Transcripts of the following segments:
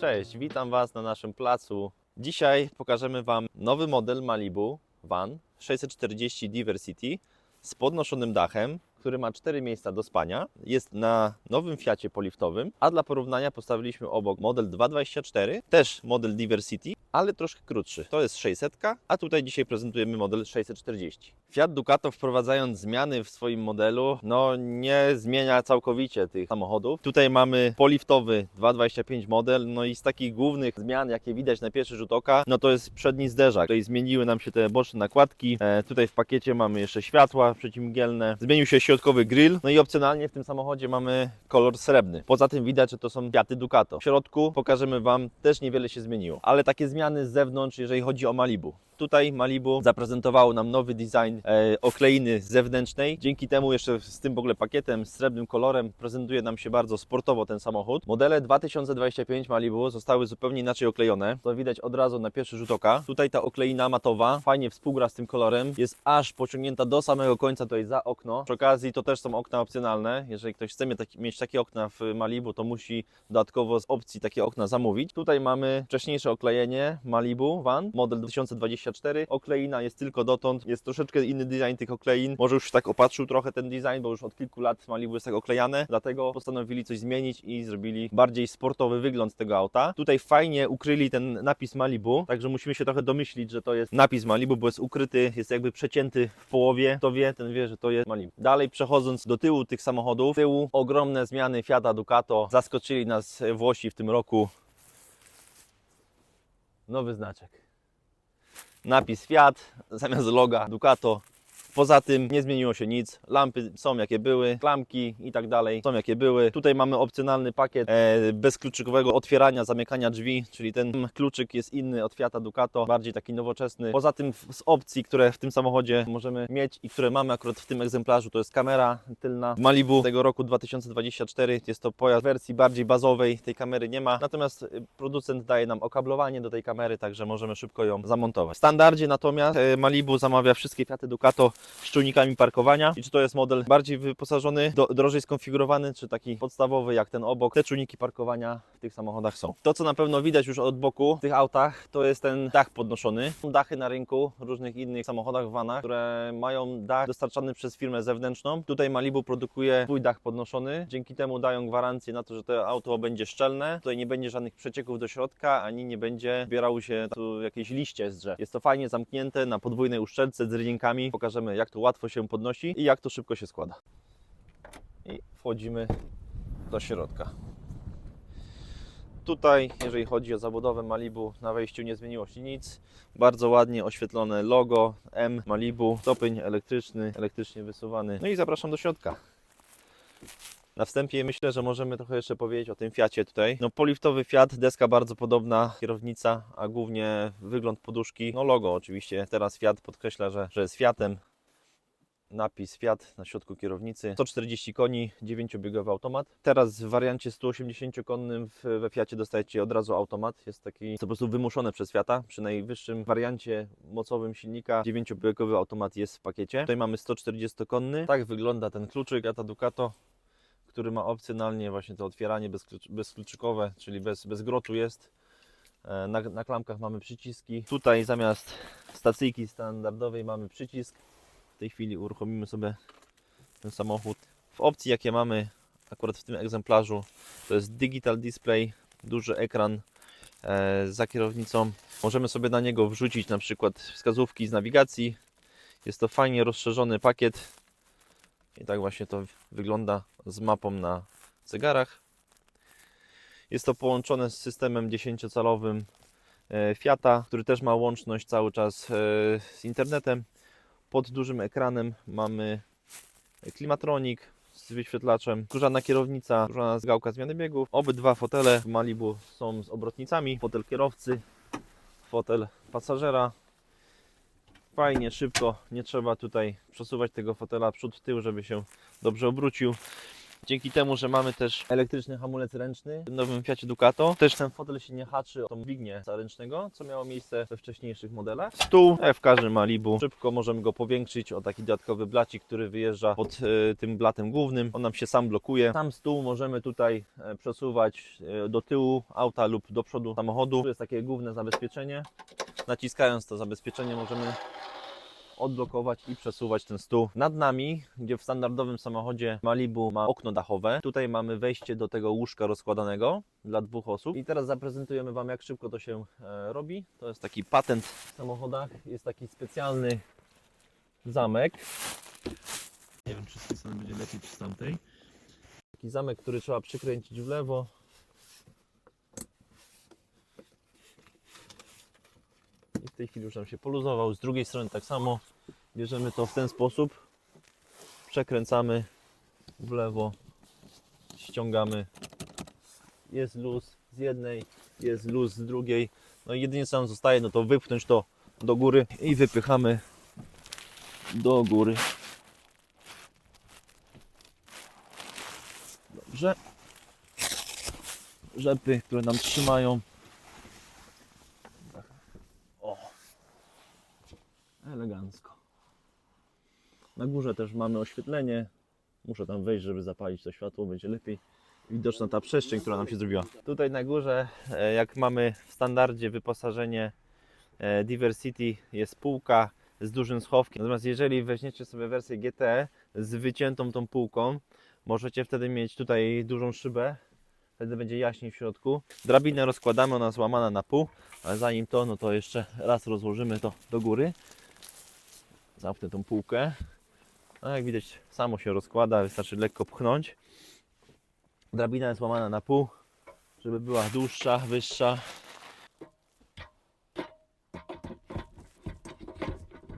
Cześć, witam Was na naszym placu. Dzisiaj pokażemy Wam nowy model Malibu Van 640 Diversity z podnoszonym dachem, który ma 4 miejsca do spania. Jest na nowym Fiacie poliftowym, a dla porównania postawiliśmy obok model 224, też model Diversity, ale troszkę krótszy. To jest 600, a tutaj dzisiaj prezentujemy model 640. Fiat Ducato wprowadzając zmiany w swoim modelu, no nie zmienia całkowicie tych samochodów. Tutaj mamy poliftowy 225 model, no i z takich głównych zmian, jakie widać na pierwszy rzut oka, no to jest przedni zderzak. Tutaj zmieniły nam się te boczne nakładki. E, tutaj w pakiecie mamy jeszcze światła przeciwmgielne. Zmienił się środkowy grill, no i opcjonalnie w tym samochodzie mamy kolor srebrny. Poza tym widać, że to są Fiaty Ducato. W środku pokażemy Wam, też niewiele się zmieniło, ale takie zmiany z zewnątrz, jeżeli chodzi o Malibu. Tutaj Malibu zaprezentowało nam nowy design e, okleiny zewnętrznej. Dzięki temu jeszcze z tym w ogóle pakietem, z srebrnym kolorem prezentuje nam się bardzo sportowo ten samochód. Modele 2025 Malibu zostały zupełnie inaczej oklejone. To widać od razu na pierwszy rzut oka. Tutaj ta okleina matowa fajnie współgra z tym kolorem. Jest aż pociągnięta do samego końca tutaj za okno. Przy okazji to też są okna opcjonalne. Jeżeli ktoś chce mieć, taki, mieć takie okna w Malibu, to musi dodatkowo z opcji takie okna zamówić. Tutaj mamy wcześniejsze oklejenie Malibu Van, model 2024. Okleina jest tylko dotąd. Jest troszeczkę inny design tych oklein. Może już tak opatrzył trochę ten design, bo już od kilku lat Malibu jest tak oklejane. Dlatego postanowili coś zmienić i zrobili bardziej sportowy wygląd tego auta. Tutaj fajnie ukryli ten napis Malibu, także musimy się trochę domyślić, że to jest napis Malibu, bo jest ukryty, jest jakby przecięty w połowie. Kto wie, ten wie, że to jest Malibu. Dalej przechodząc do tyłu tych samochodów, tyłu ogromne zmiany Fiata Ducato. Zaskoczyli nas Włosi w tym roku. Nowy znaczek napis Fiat zamiast loga Ducato. Poza tym nie zmieniło się nic. Lampy są jakie były, klamki i tak dalej są jakie były. Tutaj mamy opcjonalny pakiet e, bezkluczykowego otwierania, zamykania drzwi, czyli ten kluczyk jest inny od Fiata Ducato, bardziej taki nowoczesny. Poza tym w- z opcji, które w tym samochodzie możemy mieć i które mamy akurat w tym egzemplarzu, to jest kamera tylna Malibu tego roku 2024. Jest to pojazd w wersji bardziej bazowej, tej kamery nie ma. Natomiast y, producent daje nam okablowanie do tej kamery, także możemy szybko ją zamontować. W standardzie natomiast e, Malibu zamawia wszystkie Fiaty Ducato z czujnikami parkowania. I czy to jest model bardziej wyposażony, do, drożej skonfigurowany, czy taki podstawowy jak ten obok, te czujniki parkowania w tych samochodach są. To, co na pewno widać już od boku w tych autach, to jest ten dach podnoszony. Są dachy na rynku różnych innych samochodach, vanach, które mają dach dostarczany przez firmę zewnętrzną. Tutaj Malibu produkuje swój dach podnoszony. Dzięki temu dają gwarancję na to, że to auto będzie szczelne. Tutaj nie będzie żadnych przecieków do środka, ani nie będzie zbierały się tu jakieś liście z drzew. Jest to fajnie zamknięte na podwójnej uszczelce z rynkami. Pokażemy, jak to łatwo się podnosi i jak to szybko się składa. I wchodzimy do środka. Tutaj, jeżeli chodzi o zabudowę Malibu, na wejściu nie zmieniło się nic. Bardzo ładnie oświetlone logo M Malibu, stopień elektryczny, elektrycznie wysuwany. No i zapraszam do środka. Na wstępie myślę, że możemy trochę jeszcze powiedzieć o tym Fiacie tutaj. No poliftowy Fiat, deska bardzo podobna, kierownica, a głównie wygląd poduszki. No logo oczywiście, teraz Fiat podkreśla, że, że jest Fiatem. Napis Fiat na środku kierownicy. 140 koni, 9-biegowy automat. Teraz w wariancie 180-konnym w- we Fiacie dostajecie od razu automat. Jest taki po prostu wymuszone przez Fiata. Przy najwyższym wariancie mocowym silnika 9-biegowy automat jest w pakiecie. Tutaj mamy 140-konny. Tak wygląda ten kluczyk Ata Ducato który ma opcjonalnie właśnie to otwieranie bezklucz- bezkluczykowe, czyli bez, bez grotu jest. E, Na, na klamkach mamy przyciski. Tutaj zamiast stacyjki standardowej mamy przycisk. W tej chwili uruchomimy sobie ten samochód. W opcji jakie mamy akurat w tym egzemplarzu to jest digital display, duży ekran e, za kierownicą. Możemy sobie na niego wrzucić na przykład wskazówki z nawigacji. Jest to fajnie rozszerzony pakiet. I tak właśnie to wygląda z mapą na zegarach. Jest to połączone z systemem 10-calowym e, Fiata, który też ma łączność cały czas e, z internetem. Pod dużym ekranem mamy klimatronik z wyświetlaczem, skórzana kierownica, skórzana gałka zmiany biegów. Obydwa fotele w Malibu są z obrotnicami. Fotel kierowcy, fotel pasażera. Fajnie, szybko, nie trzeba tutaj przesuwać tego fotela przód, tył, żeby się dobrze obrócił. Dzięki temu, że mamy też elektryczny hamulec ręczny w nowym Fiacie Ducato, też ten fotel się nie haczy o tą dźwignię ręcznego, co miało miejsce we wcześniejszych modelach. Stół, jak w każdym Malibu, szybko możemy go powiększyć o taki dodatkowy blacik, który wyjeżdża pod e, tym blatem głównym. On nam się sam blokuje. Sam stół możemy tutaj e, przesuwać e, do tyłu auta lub do przodu samochodu. Tu jest takie główne zabezpieczenie. Naciskając to zabezpieczenie możemy odblokować i przesuwać ten stół nad nami, gdzie w standardowym samochodzie Malibu ma okno dachowe. Tutaj mamy wejście do tego łóżka rozkładanego dla dwóch osób. I teraz zaprezentujemy Wam, jak szybko to się e, robi. To jest taki patent w samochodach. Jest taki specjalny zamek. Nie wiem, czy z tej strony będzie lepiej, czy z tamtej. Taki zamek, który trzeba przykręcić w lewo. I w tej chwili już nam się poluzował. Z drugiej strony tak samo. Bierzemy to w ten sposób. Przekręcamy w lewo. Ściągamy. Jest luz z jednej, jest luz z drugiej. No i jedynie co nam zostaje, no to wypchnąć to do góry i wypychamy do góry. Dobrze. Rzepy, które nam trzymają. Elegancko. Na górze też mamy oświetlenie. Muszę tam wejść, żeby zapalić to światło, będzie lepiej widoczna ta przestrzeń, która nam się zrobiła. Tutaj na górze, e, jak mamy w standardzie wyposażenie e, Diversity, jest półka z dużym schowkiem. Natomiast jeżeli weźmiecie sobie wersję GT z wyciętą tą półką, możecie wtedy mieć tutaj dużą szybę. Wtedy będzie jaśniej w środku. Drabinę rozkładamy, ona jest łamana na pół, ale zanim to, no to jeszcze raz rozłożymy to do góry. Zamknę tą półkę. No jak widać, samo się rozkłada, wystarczy lekko pchnąć. Drabina jest łamana na pół, żeby była dłuższa, wyższa.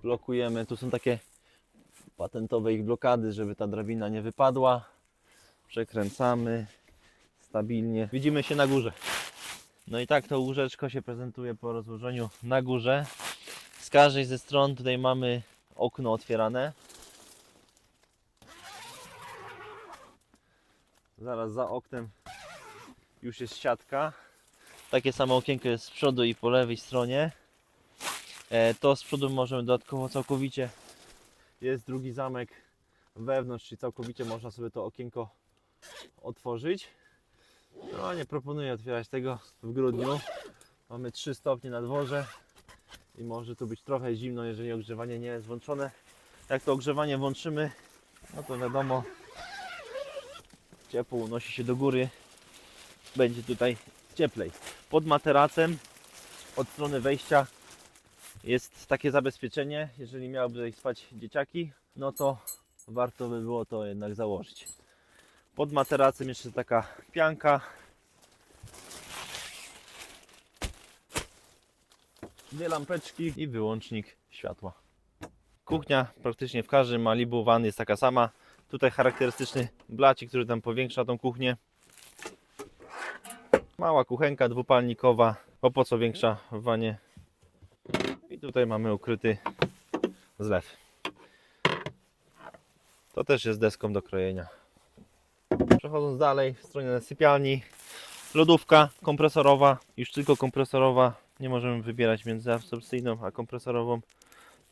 Blokujemy, tu są takie patentowe ich blokady, żeby ta drabina nie wypadła. Przekręcamy stabilnie. Widzimy się na górze. No i tak to łóżeczko się prezentuje po rozłożeniu na górze. Z każdej ze stron tutaj mamy okno otwierane. Zaraz za oknem już jest siatka. Takie samo okienko jest z przodu i po lewej stronie. E, To z przodu możemy dodatkowo całkowicie. Jest drugi zamek wewnątrz, czyli całkowicie można sobie to okienko otworzyć. No nie proponuję otwierać tego w grudniu. Mamy 3 stopnie na dworze i może tu być trochę zimno, jeżeli ogrzewanie nie jest włączone. Jak to ogrzewanie włączymy, no to wiadomo, ciepło unosi się do góry. Będzie tutaj cieplej. Pod materacem od strony wejścia jest takie zabezpieczenie. Jeżeli miałyby tutaj spać dzieciaki, no to warto by było to jednak założyć. Pod materacem jeszcze taka pianka. Dwie lampeczki i wyłącznik światła. Kuchnia praktycznie w każdym Malibu van jest taka sama. Tutaj charakterystyczny blacik, który tam powiększa tą kuchnię. Mała kuchenka dwupalnikowa, bo po co większa w wanie. I tutaj mamy ukryty zlew. To też jest deską do krojenia. Przechodząc dalej, w stronie sypialni, lodówka kompresorowa, już tylko kompresorowa. Nie możemy wybierać między absorpcyjną a kompresorową,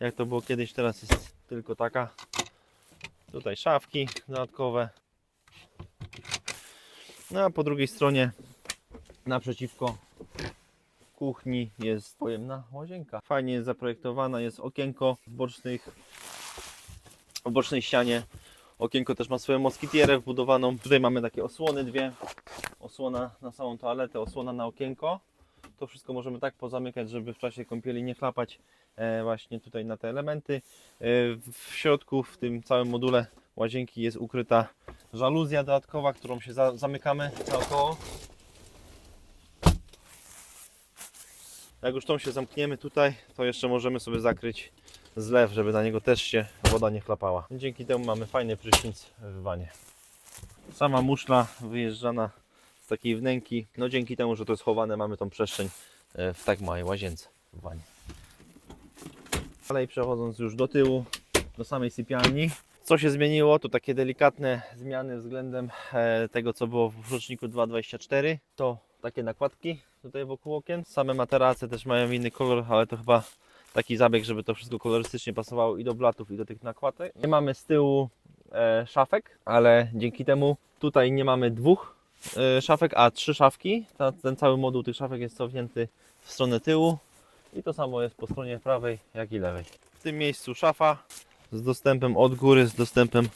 jak to było kiedyś. Teraz jest tylko taka. Tutaj szafki dodatkowe. No a po drugiej stronie, naprzeciwko kuchni, jest pojemna łazienka. Fajnie jest zaprojektowana, jest okienko w bocznych, w bocznej ścianie. Okienko też ma swoją moskitierę wbudowaną. Tutaj mamy takie osłony dwie. Osłona na samą toaletę, osłona na okienko. To wszystko możemy tak pozamykać, żeby w czasie kąpieli nie chlapać e, właśnie tutaj na te elementy. E, w środku, w tym całym module łazienki jest ukryta żaluzja dodatkowa, którą się za zamykamy naokoło. Jak już tą się zamkniemy tutaj, to jeszcze możemy sobie zakryć zlew, żeby na niego też się woda nie chlapała. Dzięki temu mamy fajny prysznic w wanie. Sama muszla wyjeżdżana takiej wnęki. No dzięki temu, że to jest chowane, mamy tą przestrzeń e, w tak małej łazience w wanie. Dalej przechodząc już do tyłu, do samej sypialni. Co się zmieniło, to takie delikatne zmiany względem e, tego, co było w roczniku 2.24. To takie nakładki tutaj wokół okien. Same materace też mają inny kolor, ale to chyba taki zabieg, żeby to wszystko kolorystycznie pasowało i do blatów, i do tych nakładek. Nie mamy z tyłu e, szafek, ale dzięki temu tutaj nie mamy dwóch szafek, a trzy szafki. Ten cały moduł tych szafek jest cofnięty w stronę tyłu i to samo jest po stronie prawej, jak i lewej. W tym miejscu szafa z dostępem od góry, z dostępem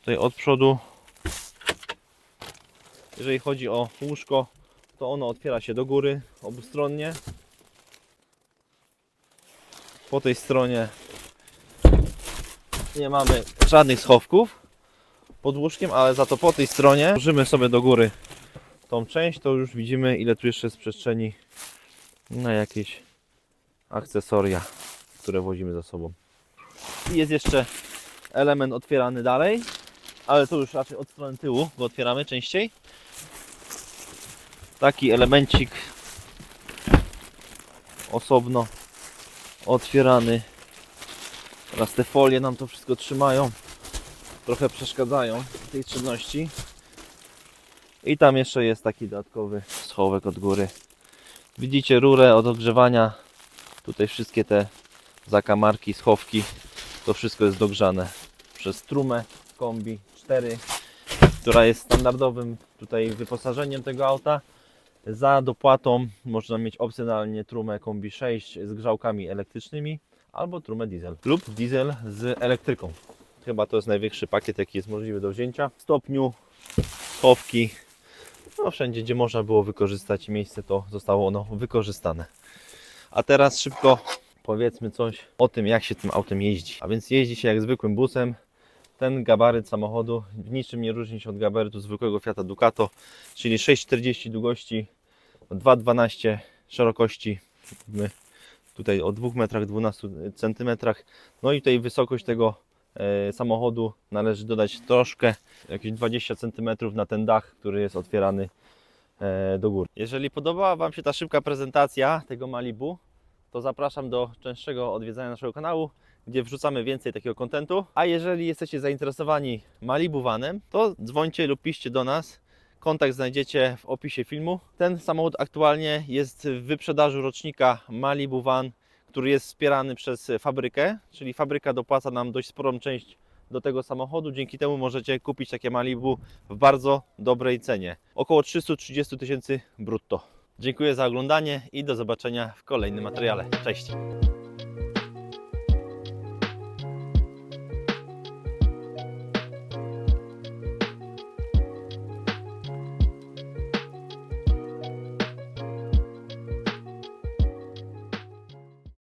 tutaj od przodu. Jeżeli chodzi o łóżko, to ono otwiera się do góry obustronnie. Po tej stronie nie mamy żadnych schowków pod łóżkiem, ale za to po tej stronie włożymy sobie do góry tą część, to już widzimy ile tu jeszcze jest przestrzeni na jakieś akcesoria, które wozimy za sobą. I jest jeszcze element otwierany dalej, ale to już raczej od strony tyłu go otwieramy częściej. Taki elemencik osobno otwierany. Teraz te folie nam to wszystko trzymają. Trochę przeszkadzają tej czynności. I tam jeszcze jest taki dodatkowy schowek od góry. Widzicie rurę od ogrzewania. Tutaj wszystkie te zakamarki, schowki. To wszystko jest dogrzane przez trumę kombi 4, która jest standardowym tutaj wyposażeniem tego auta. Za dopłatą można mieć opcjonalnie trumę kombi 6 z grzałkami elektrycznymi albo trumę diesel lub diesel z elektryką. Chyba to jest największy pakiet, jaki jest możliwy do wzięcia. W stopniu schowki, no wszędzie gdzie można było wykorzystać miejsce, to zostało ono wykorzystane. A teraz szybko powiedzmy coś o tym, jak się tym autem jeździ. A więc jeździ się jak zwykłym busem. Ten gabaryt samochodu w niczym nie różni się od gabarytu zwykłego Fiata Ducato, czyli 6,40 długości, 2,12 szerokości, tutaj o 2 metrach 12 centymetrach. No i tutaj wysokość tego samochodu należy dodać troszkę, jakieś 20 cm na ten dach, który jest otwierany e, do góry. Jeżeli podobała Wam się ta szybka prezentacja tego Malibu, to zapraszam do częstszego odwiedzania naszego kanału, gdzie wrzucamy więcej takiego kontentu. A jeżeli jesteście zainteresowani Malibu Vanem, to dzwońcie lub piszcie do nas. Kontakt znajdziecie w opisie filmu. Ten samochód aktualnie jest w wyprzedaży rocznika Malibu Van, który jest wspierany przez fabrykę, czyli fabryka dopłaca nam dość sporą część do tego samochodu. Dzięki temu możecie kupić takie Malibu w bardzo dobrej cenie. Około 330 tysięcy brutto. Dziękuję za oglądanie i do zobaczenia w kolejnym materiale. Cześć!